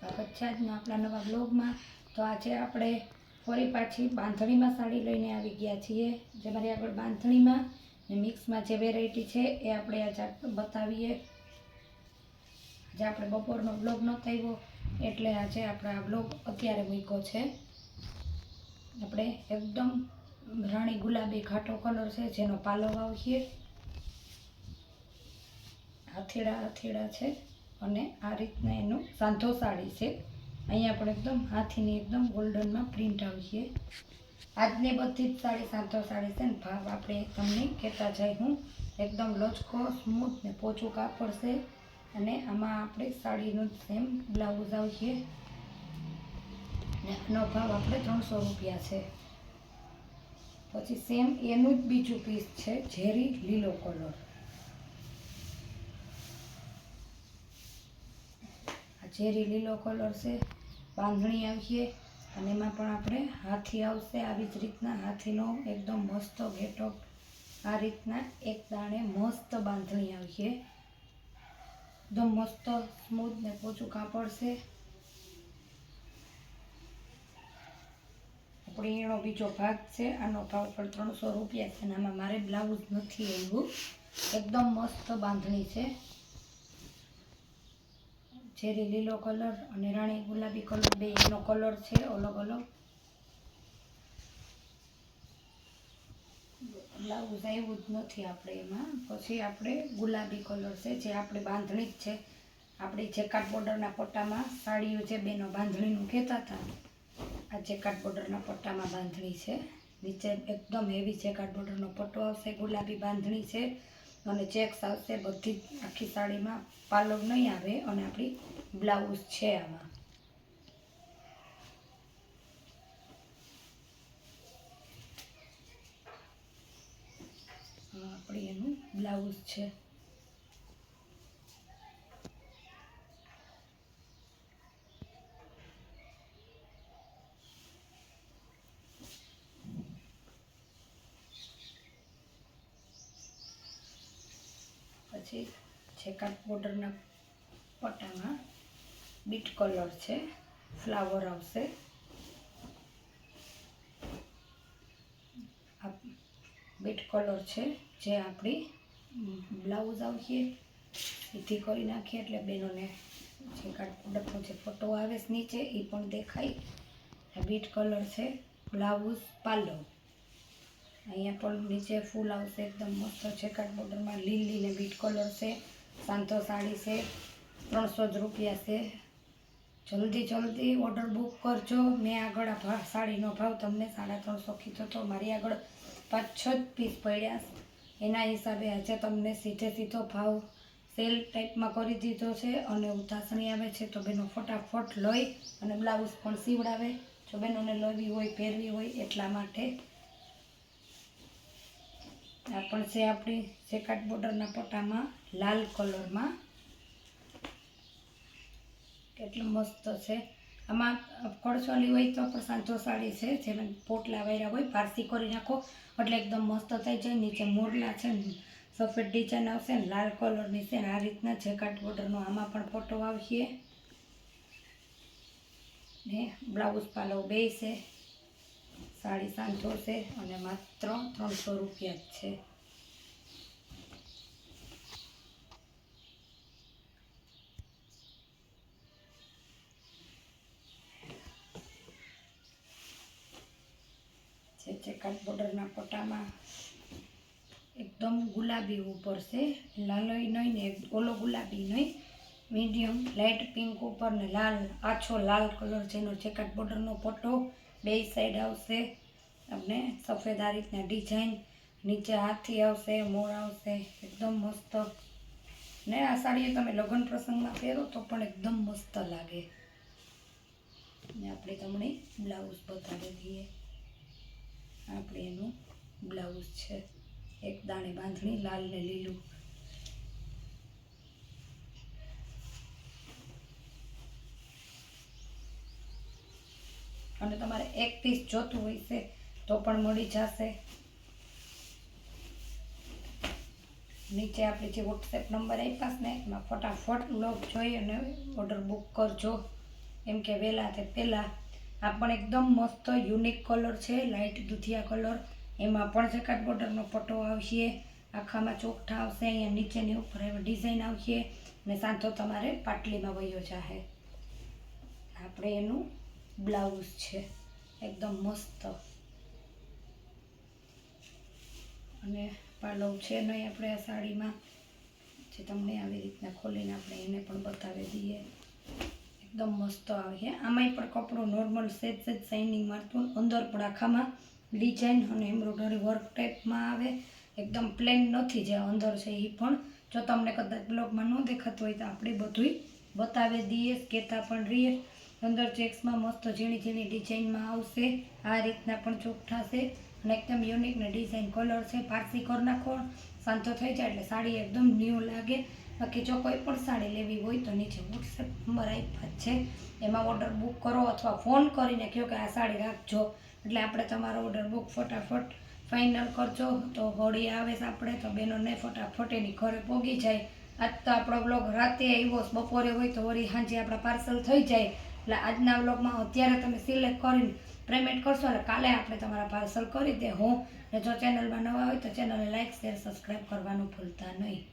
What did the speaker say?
સ્વાગત છે આપણા નવા બ્લોગમાં તો આજે આપણે ફરી પાછી બાંધણીમાં સાડી લઈને આવી ગયા છીએ. જે મારી આગળ બાંધણીમાં ને મિક્સમાં જે વેરાયટી છે એ આપણે આજે બતાવીએ. આજે આપણે બપોરનો બ્લોગ નહોતો આવ્યો, એટલે આજે આપણે આ બ્લોગ અત્યારે મૂક્યો છે. આપણે એકદમ રાણી ગુલાબી ઘાટો કલર છે, જેનો પાલો વાવીએ. હથેળા હથેળા છે. અને આ રીતના એનું સાંધો સાડી છે. અહીંયા આપણે એકદમ હાથીની એકદમ ગોલ્ડનમાં પ્રિન્ટ આવીએ. આજની બધી જ સાડી સાંધો સાડી છે ને ભાવ આપણે તમને કહેતા જાય હું. એકદમ લચકો, સ્મૂથ ને પોચું કાપડ છે. અને આમાં આપણે સાડીનું સેમ બ્લાઉઝ આવશે ને આનો ભાવ આપણે ત્રણસો રૂપિયા છે. પછી સેમ એનું જ બીજું પીસ છે, ઝેરી લીલો કલર ઝેરી લીલો કલર છે બાંધણી આવીએ અને એમાં પણ આપણે હાથી આવશે. આવી જ રીતના હાથીનો એકદમ મસ્ત ગેટઅપ આ રીતના એક દાણે મસ્ત બાંધણી આવીએ. એકદમ મસ્ત સ્મૂથ ને પોચું કાપડ છે. આપણે એનો બીજો ભાગ છે. આનો ભાવ પણ ત્રણસો રૂપિયા છે અને આમાં મારે બ્લાઉઝ નથી આવ્યું. એકદમ મસ્ત બાંધણી છે. ઝેરી લીલો કલર અને રાણી ગુલાબી કલર, બે એનો કલર છે, અલગ અલગ. બ્લાઉઝ આવ્યું જ નથી આપણે એમાં. પછી આપણે ગુલાબી કલર છે, જે આપણે બાંધણી જ છે. આપણી જેકાટ બોર્ડરના પટ્ટામાં સાડીઓ છે બેનો બાંધણીનું કહેતા હતા, આ જેકાટ બોર્ડરના પટ્ટામાં બાંધણી છે. નીચે એકદમ હેવી જેકાટ બોર્ડરનો પટ્ટો આવશે, ગુલાબી બાંધણી છે. અને ચેક્સ આવશે, બધી જ આખી સાડીમાં પાલો નહીં આવે અને આપણી બ્લાઉઝ છે આમાં. આપણી એનું બ્લાઉઝ છે. પછી છેકાટ બોર્ડરના પટ્ટામાં બીટ કલર છે. ફ્લાવર આવશે. બીટ કલર છે. જે આપણી બ્લાઉઝ આવશે. સીધી કરી નાખીએ એટલે બેનોને છેકાટ બોર્ડરનો જે ફોટો આવે છે નીચે, એ પણ દેખાય. બીટ કલર છે. બ્લાઉઝ પાલો અહીંયા પણ નીચે ફૂલ આવશે, એકદમ મસ્ત છે કાટ બોર્ડરમાં લીલી ને બીટ કલર છે સાંતો સાડી છે, ત્રણસો જ રૂપિયા છે. જલ્દી જલ્દી ઓર્ડર બુક કરજો. મેં આગળ આ સાડીનો ભાવ તમને સાડા ત્રણસો કીધો તો મારી આગળ પાંચ છ જ પીસ પડ્યા એના હિસાબે આજે તમને સીધે સીધો ભાવ સેલ ટાઈપમાં કરી દીધો છે અને ઉતાસણી આવે છે તો બેનો ફટાફટ લઈ અને બ્લાઉઝ પણ સીવડાવે. જો બેનોને લેવી હોય, પહેરવી હોય એટલા માટે આ પણ છે આપણી સેકાટ બોર્ડરના પટ્ટામાં લાલ કલરમાં. કેટલું મસ્ત છે. આમાં કળસોલી હોય તો પણ સાંજો સાડી છે, જેમાં પોટલા વાયરા હોય, પારસી કરી નાખો, એટલે એકદમ મસ્ત થઈ જાય. નીચે મોરલા છે, સફેદ ડિઝાઇન આવશે, ને લાલ કલરની છે. ને આ રીતના જેકાટ બોર્ડરનો આમાં પણ ફોટો આવશે. ને બ્લાઉઝ પાલો બે છે. સાડી સાંજો છે અને માત્ર ત્રણસો રૂપિયા જ છે. છે ચેકાટ બોર્ડરના પટ્ટામાં એકદમ ગુલાબી ઉપર છે, લાલોય નહીં ને ઓલો ગુલાબી નહીં મીડિયમ લાઇટ પિંક ઉપર ને લાલ, આછો લાલ કલર જેનો ચેકાટ બોર્ડરનો પટ્ટો બે સાઈડ આવશે. તમને સફેદ આ રીતના ડિઝાઇન નીચે હાથી આવશે, મોર આવશે, એકદમ મસ્ત. ને આ સાડીએ તમે લગ્ન પ્રસંગમાં પહેરો તો પણ એકદમ મસ્ત લાગે. ને આપણે તમને બ્લાઉઝ બતાવી દઈએ. આપણે એનું બ્લાઉઝ છે. એક દાણે બાંધણી, લાલ ને લીલું. અને તમારે એક પીસ જોતું હોય છે તો પણ મળી જશે. નીચે આપણે જે વોટ્સએપ નંબર આપ્યા છે ને, એમાં ફટાફટ લોક જોઈ અને ઓર્ડર બુક કરજો. એમ કે વહેલા તે પહેલાં. આ પણ એકદમ મસ્ત યુનિક કલર છે લાઇટ દુધિયા કલર એમાં પણ જકાટ બોર્ડરનો પટ્ટો આવશે. આખામાં ચોખ્ઠા આવશે, અહીંયા નીચેની ઉપર એવી ડિઝાઇન આવશે. અને સાંજો તમારે પાટલીમાં વયો જાહે. આપણે એનું બ્લાઉઝ છે. એકદમ મસ્ત. અને પાલવ છે નહીં આપણે આ સાડીમાં, જે તમને આવી રીતના ખોલીને આપણે એને પણ બતાવી દઈએ. એકદમ મસ્ત આવે છે. આમાંય પણ કપડું નોર્મલ સેજ સેજ શાઇનિંગ મારતું અંદર પણ આખામાં ડિઝાઇન અને એમ્બ્રોઇડરી વર્ક ટાઈપમાં આવે. એકદમ પ્લેન નથી જે અંદર છે એ પણ. જો તમને કદાચ બ્લોગમાં ન દેખાતું હોય તો આપણે બધુંય બતાવી દઈએ કહેતા પણ રહીએ. અંદર ચેક્સમાં મસ્ત ઝીણી ઝીણી ડિઝાઇનમાં આવશે. આ રીતના પણ ચોખ્ઠા છે અને એકદમ યુનિક ને ડિઝાઇન કલર છે. પારસી કર નાખો. સાંજો થઈ જાય એટલે સાડી એકદમ ન્યૂ લાગે. બાકી જો કોઈ પણ સાડી લેવી હોય તો નીચે વોટ્સએપ નંબર આપ્યા છે. એમાં ઓર્ડર બુક કરો અથવા ફોન કરીને કહો કે આ સાડી રાખજો. એટલે આપણે તમારો ઓર્ડર બુક ફટાફટ ફાઇનલ કરજો. તો હોળી આવે છે આપણે, તો બહેનોને ફટાફટ એની ઘરે પોગી જાય. આજ તો આપણો બ્લોગ રાતે આવ્યો બપોરે હોય તો વળી સાંજે આપણા પાર્સલ થઈ જાય. એટલે આજના વ્લોગમાં અત્યારે તમે સિલેક્ટ કરીને પેમેન્ટ કરશો અને કાલે આપણે તમારા પાર્સલ કરી દે હું. ને જો ચેનલમાં નવા હોય તો ચેનલને લાઇક શેર સબસ્ક્રાઈબ કરવાનું ભૂલતા નહીં.